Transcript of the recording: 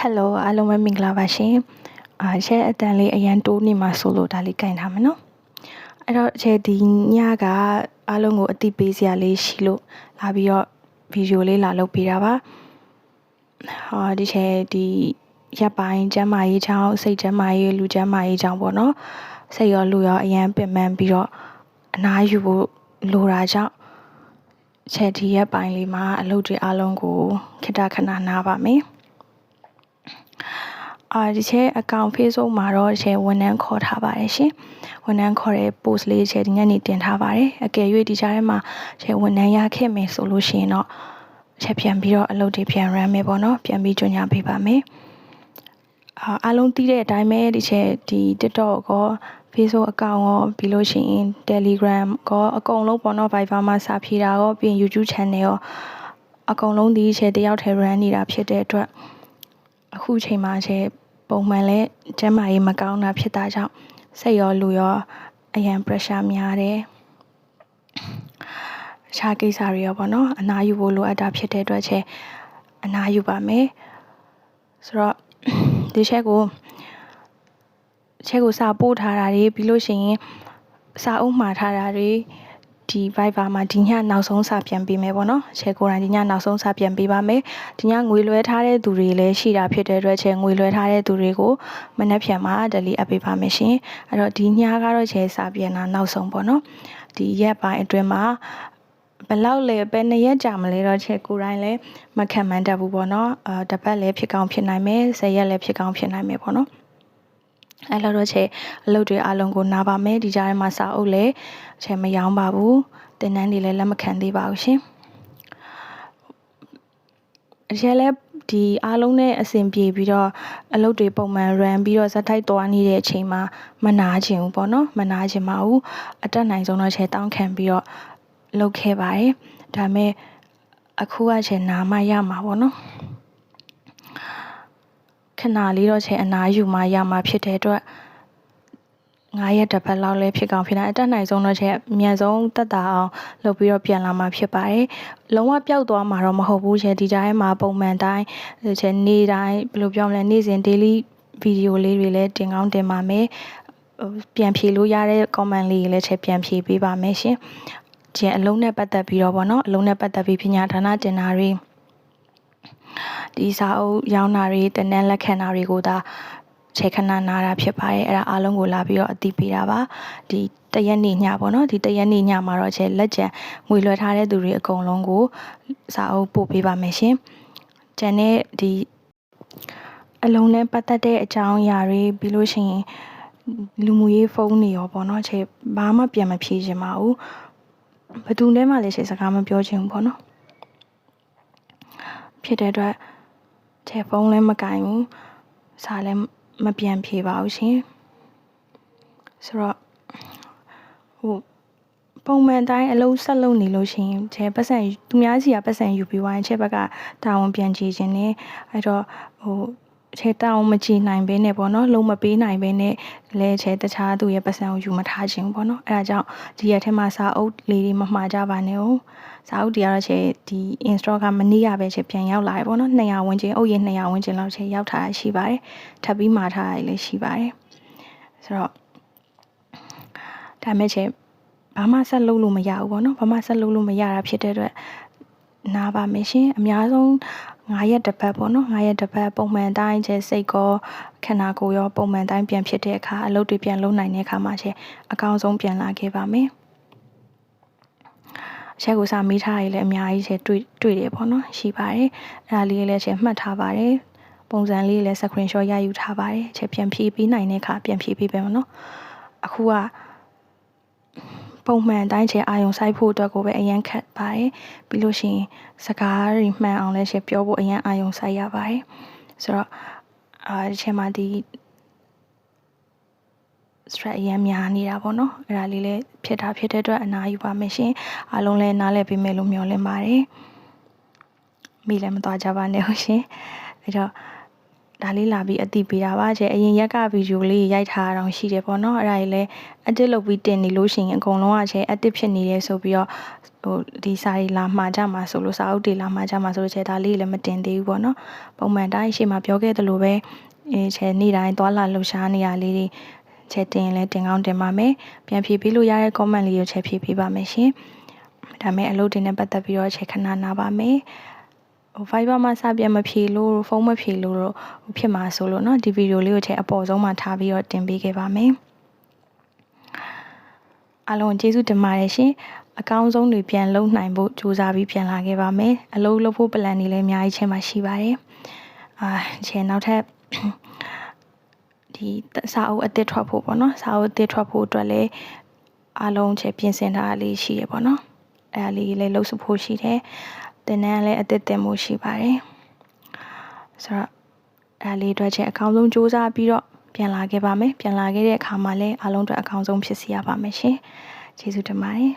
ဟယ်လိုအားလုံးပဲမင်္ဂလာပါရှင်အာရှယ်အတန်လေးအရန်တိုးနေမှာဆိုလို့ဒါလေးကင်ထားမယ်နော်အဲ့တော့ရှယ်ဒီညကအားလုံးကိုအတိပေးစရာလေးရှိလို့လာပြီးတော့ဗီဒီယိုလေးလာလုပ်ပေးတာပါဟာဒီရှယ်ဒီရပ်ပိုင်းကျမ်းမာရေးချောင်းစိတ်ကျမ်းမာရေးလူကျမ်းမာရေးချောင်းပေါ့နော်စိတ်ရောလူရောအရန်ပင်ပန်းပြီးတော့အနားယူဖို့လိုတာကြောင့်ချက်ဒီရက်ပိုင်းလေးမှာအလုပ်တွေအားလုံးကိုခိတ္တခဏနားပါမယ် အာဒီချဲအကောင့် Facebook မှာတော့ချဲဝန်ထမ်းခေါ်ထားပါတယ်ရှင်ဝန်ထမ်းခေါ်တဲ့ post လေးချဲဒီညနေတင်ထားပါတယ်အကယ်၍ဒီကြားထဲမှာချဲဝန်ထမ်းရခဲ့မယ်ဆိုလို့ရှိရင်တော့ချဲပြန်ပြီးတော့အလုပ်တွေပြန် run မယ်ပေါ့နော်ပြန်ပြီးကြညာပေးပါမယ်အာအားလုံးသိတဲ့အတိုင်းပဲဒီချဲဒီ TikTok ကော Facebook အကောင့်ရောပြီးလို့ရှိရင် Telegram ကောအကုန်လုံးပေါ့နော် Viber မှာစာဖြေတာရောပြီးရင် YouTube channel ရောအကုန်လုံးဒီချဲတယောက်ထဲ run နေတာဖြစ်တဲ့အတွက် အခုချိန်မှာချဲပုံမှန်လဲကျန်းမာရေးမကောင်းတာဖြစ်တာကြောင့်စိတ်ရောလူရောအရန် pressure များတယ်အခြားကိစ္စတွေရောပေါ့နော်အနားယူဖို့လိုအပ်တာဖြစ်တဲ့အတွက်ချဲအနားယူပါမယ်ဆိုတော့ဒီချက်ကိုချက်ကိုစာပို့ထားတာတွေပြီးလို့ရှိရင်စာအုပ်မှာထားတာတွေ ဒီ Viber မှာဒီညနောက်ဆုံးစာပြန်ပေးမယ်ပေါ့နော်ချဲကိုယ်တိုင်ဒီညနောက်ဆုံးစာပြန်ပေးပါမယ်ဒီညငွေလွှဲထားတဲ့သူတွေလည်းရှိတာဖြစ်တဲ့အတွက်ချဲငွေလွှဲထားတဲ့သူတွေကိုမနှက်ဖြန်မှာ delete အပ်ပေးပါမယ်ရှင်အဲ့တော့ဒီညကတော့ချဲစာပြန်တာနောက်ဆုံးပေါ့နော်ဒီရက်ပိုင်းအတွင်းမှာဘလောက်လဲပဲနှစ်ရက်ကြာမလဲတော့ချက်ကိုယ်တိုင်းလည်းမခံမှန်းတတ်ဘူးပေါ့နော်အာတစ်ပတ်လည်းဖြစ်ကောင်းဖြစ်နိုင်မယ်ဆယ်ရက်လည်းဖြစ်ကောင်းဖြစ်နိုင်မယ်ပေါ့နော် အဲ့လိုတော့ချေအလုပ်တွေအလုံးကိုနားပါမယ်ဒီကြားထဲမှာစာအုပ်လည်းချေမရောင်းပါဘူးတင်တန်းတွေလည်းလက်မခံသေးပါဘူးရှင်အကျဲလဲဒီအားလုံးနဲ့အဆင်ပြေပြီးတော့အလုပ်တွေပုံမှန် run ပြီးတော့ဇက်ထိုက်သွားနေတဲ့အချိန်မှာမနာချင်ဘူးပေါ့နော်မနာချင်ပါဘူးအတက်နိုင်ဆုံးတော့ချေတောင်းခံပြီးတော့လုပ်ခဲ့ပါတယ်ဒါပေမဲ့အခုကချေနာမရမှာပေါ့နော် ခဏလေးတော့ချေအနားယူမှရမှာဖြစ်တဲ့အတွက်9ရက်တစ်ပတ်လောက်လည်းဖြစ်ကောင်းဖြစ်နိုင်အတက်နိုင်ဆုံးတော့ချက်အမြန်ဆုံးတက်တာအောင်လုပ်ပြီးတော့ပြန်လာမှာဖြစ်ပါတယ်။လုံးဝပျောက်သွားမှာတော့မဟုတ်ဘူးချက်ဒီတိုင်းမှာပုံမှန်တိုင်းချက်နေ့တိုင်းဘယ်လိုပြောမလဲနေ့စဉ် daily ဗီဒီယိုလေးတွေလည်းတင်ကောင်းတင်ပါမယ်။ပြန်ဖြေလို့ရတဲ့ comment လေးတွေလည်းချက်ပြန်ဖြေပေးပါမယ်ရှင်။ကျန်အလုံးနဲ့ပတ်သက်ပြီးတော့ဗောနော်အလုံးနဲ့ပတ်သက်ပြီးပညာဌာနတင်တာတွေ ဒီစာအုပ်ရောင်းတာတွေတနက်လက်ခံတာတွေကိုဒါခြေခဏနာတာဖြစ်ပါတယ်အဲ့ဒါအားလုံးကိုလာပြီးတော့အတိပေးတာပါဒီတရက်နေ့ညပေါ့နော်ဒီတရက်နေ့ညမှာတော့ခြေလက်ကျန်ငွေလွှဲထားတဲ့သူတွေအကုန်လုံးကိုစာအုပ်ပို့ပေးပါမယ်ရှင်ကျန်တဲ့ဒီအလုံးနဲ့ပတ်သက်တဲ့အကြောင်းအရာတွေပြီးလို့ရှိရင်လူမှုရေးဖုန်းတွေရောပေါ့နော်ခြေဘာမှပြန်မဖြေချင်ပါဘူးဘယ်သူနဲ့မှလည်းခြေစကားမပြောချင်ဘူးပေါ့နော်ဖြစ်တဲ့အတွက် ခြေဖုန်းလည်းမကင်ဘူးစာလည်းမပြန်ဖြေပါဘူးရှင်ဆိုတော့ဟိုပုံမှန်တိုင်းအလုံးဆက်လုံးနေလို့ရှိရင်ခြေပတ်စံသူများစီကပတ်စံယူပြီးဝိုင်းခြေဘက်ကတာဝန်ပြန်ကြည့်ခြင်းနဲ့အဲ့တော့ဟို ခြေတောင်းမကြည့်နိုင်ဘဲနဲ့ပေါ့နော်လုံးမပေးနိုင်ဘဲနဲ့လဲခြေတခြားသူရဲ့ပတ်စံကိုယူမထားခြင်းပေါ့နော်အဲ့ဒါကြောင့်ဒီရက်ထဲမှာစာအုပ်လေးတွေမမှားကြပါနဲ့ဟုတ်စာအုပ်တွေကတော့ခြေဒီ install ကမနေ့ကပဲခြေပြန်ရောက်လာတယ်ပေါ့နော်200ဝန်းကျင်အုပ်ရ200ဝန်းကျင်လောက်ခြေရောက်ထားရှိပါတယ်ထပ်ပြီးမှာထားရလည်းရှိပါတယ်ဆိုတော့ဒါမဲ့ခြေဘာမှဆက်လုပ်လို့မရဘူးပေါ့နော်ဘာမှဆက်လုပ်လို့မရတာဖြစ်တဲ့အတွက်နားပါမယ်ရှင်အများဆုံး 9ရက်တစ်ပတ်ပေါ့နော်9ရက်တစ်ပတ်ပုံမှန်တိုင်းကျစိတ်ကောခန္ဓာကိုယ်ရောပုံမှန်တိုင်းပြန်ဖြစ်တဲ့အခါအလုပ်တွေပြန်လုပ်နိုင်တဲ့အခါမှာကျအကောင်းဆုံးပြန်လာခဲ့ပါမယ်ချက်ကိုစာမေးထားရည်လည်းအများကြီးချက်တွေ့တွေ့တယ်ပေါ့နော်ရှိပါတယ်အဲ့ဒါလေးလည်းချက်မှတ်ထားပါတယ်ပုံစံလေးလည်း screenshot ရယူထားပါတယ်ချက်ပြန်ဖြည့်ပေးနိုင်တဲ့အခါပြန်ဖြည့်ပေးပဲပေါ့နော်အခုက ပုံမှန်တိုင်းချေအာယုံဆိုင်ဖို့အတွက်ကိုပဲအရန်ခတ်ပါတယ်ပြီးလို့ရှိရင်စကားတွေမှန်အောင်လည်းချေပြောဖို့အရန်အာယုံဆိုင်ရပါတယ်ဆိုတော့အာဒီချေမှာဒီ stress အရန်များနေတာပေါ့နော်အဲ့ဒါလေးလည်းဖြစ်တာဖြစ်တဲ့အတွက်အနာယူပါမယ်ရှင်အားလုံးလည်းနားလည်ပေးမယ်လို့မျှော်လင့်ပါတယ်မိလည်းမသွားကြပါနဲ့ဟုတ်ရှင်အဲ့တော့ ဒါလေးလာပြီးအတိပေးတာပါကျဲအရင်ရက်ကဗီဒီယိုလေးရိုက်ထားတာရှိတယ်ပေါ့နော်အဲ့ဒါကြီးလဲ edit လုပ်ပြီးတင်နေလို့ရှိရင်အကုန်လုံးကကျဲ edit ဖြစ်နေတယ်ဆိုပြီးတော့ဟိုဒီစာရီလာမှာကြမှာဆိုလို့စာအုပ်တွေလာမှာကြမှာဆိုလို့ချေဒါလေးလည်းမတင်သေးဘူးပေါ့နော်ပုံမှန်တိုင်းရှေ့မှာပြောခဲ့သလိုပဲအဲချေနေ့တိုင်းသွာလာလှူရှားနေရလေးတွေချေတင်ရင်လည်းတင်ကောင်းတင်ပါမယ်ပြန်ဖြေပေးလို့ရတဲ့ comment လေးကိုချေဖြေပေးပါမယ်ရှင်ဒါမဲ့အလုပ်တွေနဲ့ပတ်သက်ပြီးတော့ချေခဏနာပါမယ်ဟို Viber မှာစပြန်မဖြေလို့ဖုန်းမဖြေလို့တော့ဖြစ်မှာဆိုလို့เนาะဒီဗီဒီယိုလေးကိုချေအပေါ်ဆုံးမှာထားပြီးတော့တင်ပေးခဲ့ပါမယ်အားလုံးကျေးဇူးတင်ပါတယ်ရှင်အကောင်းဆုံးတွေပြန်လုံနိုင်ဖို့ကြိုးစားပြီးပြန်လာခဲ့ပါမယ်အလုပ်လုပ်ဖို့ plan တွေလည်းအများကြီးချင်းမှရှိပါတယ်အာချေနောက်ထပ် ဒီစာအုပ်အသစ်ထွက်ဖို့ပေါ့နော်စာအုပ်အသစ်ထွက်ဖို့အတွက်လည်းအားလုံးချေပြင်ဆင်ထားတာလေးရှိရပေါ့နော်အဲဒါလေးလည်းလှုပ်support ဖို့ရှိတယ် တင်နန်းလည်းအသစ်တင်ဖို့ရှိပါတယ်ဆိုတော့အဲဒါလေးအတွက်ချေအကောင်းဆုံးစူးစမ်းပြီးတော့ပြန်လာခဲ့ပါမယ်ပြန်လာခဲ့တဲ့အခါမှာလည်းအားလုံးအတွက်အကောင်းဆုံးဖြစ်စီရပါမယ်ရှင်ကျေးဇူးတင်ပါတယ်